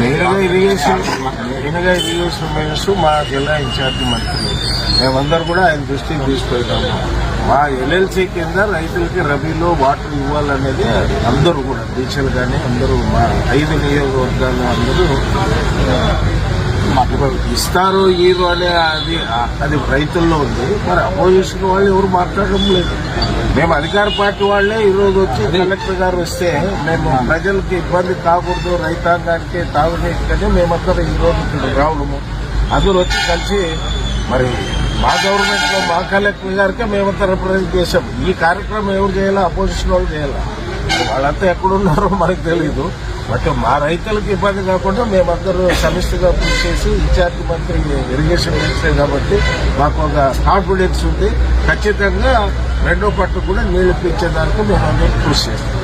నేరుగా ఇరిగేషన్ నేరుగా irrigation minister మా జిల్లా ఇన్ఛార్జి మంత్రి మేమందరూ కూడా ఆయన దృష్టికి తీసుకెళ్తాము మా ఎల్ఎల్సీ కింద రైతులకి రబీలో వాటర్ ఇవ్వాలనేది అందరూ కూడా టీచర్లు కానీ అందరూ మా ఐదు నియోజకవర్గాలు అందరూ మాకు ఇస్తారు ఈరు అనే అది అది రైతుల్లో ఉంది. మరి అపోజిషన్ వాళ్ళు ఎవరు మాట్లాడడం లేదు. మేము అధికార పార్టీ వాళ్ళే ఈ రోజు వచ్చి కలెక్టర్ గారు వస్తే మేము ప్రజలకి ఇబ్బంది కాకూడదు రైతాంగానికి తాగునీటికని మేమందరం ఈ రోజు ఇక్కడ రావడము అందరూ వచ్చి కలిసి మరి మా గవర్నమెంట్లో మా కలెక్టర్ గారికి మేమంతా రిప్రజెంట్ చేశాం. ఈ కార్యక్రమం ఎవరు చేయాలా? అపోజిషన్ వాళ్ళు చేయాలా? వాళ్ళంతా ఎక్కడున్నారో మనకు తెలియదు బట్ మా రైతులకు ఇబ్బంది కాకుండా మేమందరూ సమిష్టిగా కృషి చేసి ఇన్ఛార్జ్ మంత్రి ఇరిగేషన్ మినిస్టర్ కాబట్టి మాకు ఒక కాన్ఫిడెన్స్ ఉంది. ఖచ్చితంగా రెండో పట్టు కూడా నీళ్ళు మేము మేమందరం కృషి చేస్తాం.